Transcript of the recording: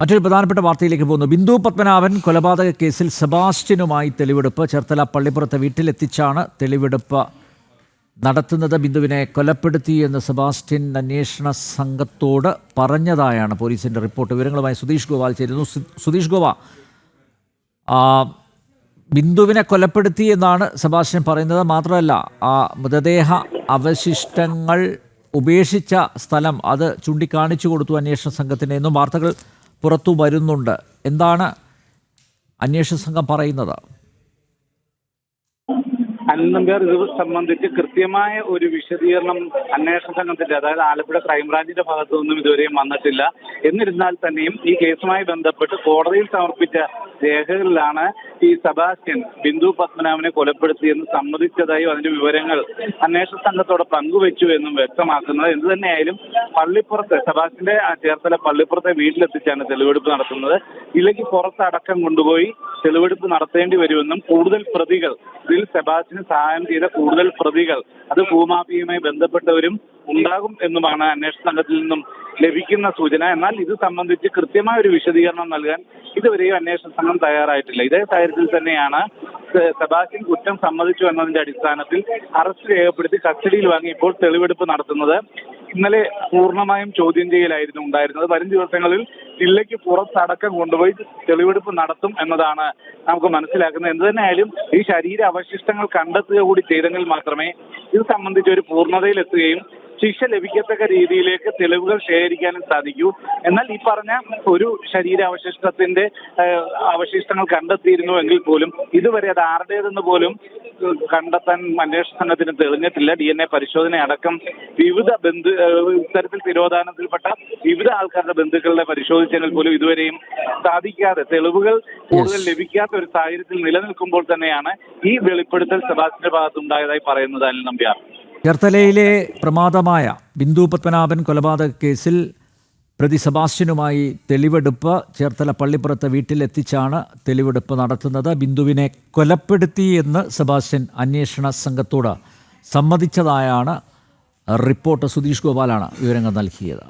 മറ്റൊരു പ്രധാനപ്പെട്ട വാർത്തയിലേക്ക് പോകുന്നു. ബിന്ദു പത്മനാഭൻ കൊലപാതക കേസിൽ സെബാസ്റ്റ്യനുമായി തെളിവെടുപ്പ്. ചേർത്തല പള്ളിപ്പുറത്തെ വീട്ടിലെത്തിച്ചാണ് തെളിവെടുപ്പ് നടത്തുന്നത്. ബിന്ദുവിനെ കൊലപ്പെടുത്തി എന്ന് സെബാസ്റ്റ്യൻ അന്വേഷണ സംഘത്തോട് പറഞ്ഞതായാണ് പോലീസിന്റെ റിപ്പോർട്ട്. വിവരങ്ങളുമായി സുധീഷ് ഗോപാൽ ചേരുന്നു. സുധീഷ് ഗോവ ബിന്ദുവിനെ കൊലപ്പെടുത്തി എന്നാണ് സെബാസ്റ്റ്യൻ പറയുന്നത്. മാത്രമല്ല ആ മൃതദേഹ അവശിഷ്ടങ്ങൾ ഉപേക്ഷിച്ച സ്ഥലം അത് ചൂണ്ടിക്കാണിച്ചു കൊടുത്തു അന്വേഷണ സംഘത്തിന് എന്നും വാർത്തകൾ പുറത്തു വരുന്നുണ്ട്. എന്താണ് അന്വേഷണ സംഘം പറയുന്നത്? അനന്തർ ഇത് സംബന്ധിച്ച് കൃത്യമായ ഒരു വിശദീകരണം അന്വേഷണ സംഘത്തിന്റെ അതായത് ആലപ്പുഴ ക്രൈംബ്രാഞ്ചിന്റെ ഭാഗത്തു നിന്നും ഇതുവരെയും വന്നിട്ടില്ല. എന്നിരുന്നാൽ തന്നെയും ഈ കേസുമായി ബന്ധപ്പെട്ട് കോടതിയിൽ സമർപ്പിച്ച രേഖകളിലാണ് ഈ സെബാസ്റ്റ്യൻ ബിന്ദു പത്മനാഭനെ കൊലപ്പെടുത്തിയെന്ന് സമ്മതിച്ചതായും അതിന്റെ വിവരങ്ങൾ അന്വേഷണ സംഘത്തോടെ പങ്കുവെച്ചു എന്നും വ്യക്തമാക്കുന്നത്. എന്ത് തന്നെയായാലും പള്ളിപ്പുറത്ത് സബാസ്റ്റിന്റെ ആ ചേർത്തല പള്ളിപ്പുറത്തെ വീട്ടിലെത്തിച്ചാണ് തെളിവെടുപ്പ് നടത്തുന്നത്. ഇല്ലെങ്കിൽ പുറത്ത് അടക്കം കൊണ്ടുപോയി തെളിവെടുപ്പ് നടത്തേണ്ടി വരുമെന്നും കൂടുതൽ പ്രതികൾ ഇതിൽ സെബാസ്റ്റിന് സഹായം ചെയ്ത കൂടുതൽ പ്രതികൾ അത് ഭൂമാഫിയുമായി ബന്ധപ്പെട്ടവരും ഉണ്ടാകും എന്നുമാണ് അന്വേഷണ സംഘത്തിൽ നിന്നും ലഭിക്കുന്ന സൂചന. എന്നാൽ ഇത് സംബന്ധിച്ച് കൃത്യമായ ഒരു വിശദീകരണം നൽകാൻ ഇതുവരെയും അന്വേഷണ സംഘം തയ്യാറായിട്ടില്ല. ഇതേ സാഹചര്യത്തിൽ തന്നെയാണ് സെബാസ്റ്റ്യൻ കുറ്റം സമ്മതിച്ചു എന്നതിന്റെ അടിസ്ഥാനത്തിൽ അറസ്റ്റ് രേഖപ്പെടുത്തി കസ്റ്റഡിയിൽ വാങ്ങി ഇപ്പോൾ തെളിവെടുപ്പ് നടത്തുന്നത്. ഇന്നലെ പൂർണമായും ചോദ്യം ചെയ്യലായിരുന്നു ഉണ്ടായിരുന്നത്. വരും ദിവസങ്ങളിൽ ജില്ലയ്ക്ക് പുറത്തടക്കം കൊണ്ടുപോയി തെളിവെടുപ്പ് നടത്തും എന്നതാണ് നമുക്ക് മനസ്സിലാക്കുന്നത്. എന്ത് തന്നെയായാലും ഈ ശരീര അവശിഷ്ടങ്ങൾ കണ്ടെത്തുക കൂടി ചെയ്തെങ്കിൽ മാത്രമേ ഇത് സംബന്ധിച്ച് ഒരു പൂർണതയിലെത്തുകയും ശിക്ഷ ലഭിക്കത്തക്ക രീതിയിലേക്ക് തെളിവുകൾ ശേഖരിക്കാനും സാധിക്കൂ. എന്നാൽ ഈ പറഞ്ഞ ഒരു ശരീരാവശിഷ്ടത്തിന്റെ അവശിഷ്ടങ്ങൾ കണ്ടെത്തിയിരുന്നു എങ്കിൽ പോലും ഇതുവരെ അത് ആരുടേതെന്ന് പോലും കണ്ടെത്താൻ അന്വേഷണ സംഘത്തിന് തെളിഞ്ഞിട്ടില്ല. ഡി എൻ എ പരിശോധന അടക്കം വിവിധ ബന്ധു ഇത്തരത്തിൽ തിരോധാനത്തിൽപ്പെട്ട വിവിധ ആൾക്കാരുടെ ബന്ധുക്കളുടെ പരിശോധിച്ചെങ്കിൽ പോലും ഇതുവരെയും സാധിക്കാതെ തെളിവുകൾ കൂടുതൽ ലഭിക്കാത്ത ഒരു സാഹചര്യത്തിൽ നിലനിൽക്കുമ്പോൾ തന്നെയാണ് ഈ വെളിപ്പെടുത്തൽ സെബാസ്റ്റിന്റെ ഭാഗത്തുണ്ടായതായി പറയുന്നത് അനിൽ നമ്പ്യാർ. ചേർത്തലയിലെ പ്രമാദമായ ബിന്ദു പത്മനാഭൻ കൊലപാതക കേസിൽ പ്രതി സെബാസ്റ്റ്യനുമായി തെളിവെടുപ്പ് ചേർത്തല പള്ളിപ്പുറത്തെ വീട്ടിലെത്തിച്ചാണ് തെളിവെടുപ്പ് നടത്തുന്നത്. ബിന്ദുവിനെ കൊലപ്പെടുത്തി എന്ന് സെബാസ്റ്റ്യൻ അന്വേഷണ സംഘത്തോട് സമ്മതിച്ചതായാണ് റിപ്പോർട്ട്. സുധീഷ് ഗോപാലാണ് വിവരങ്ങൾ നൽകിയത്.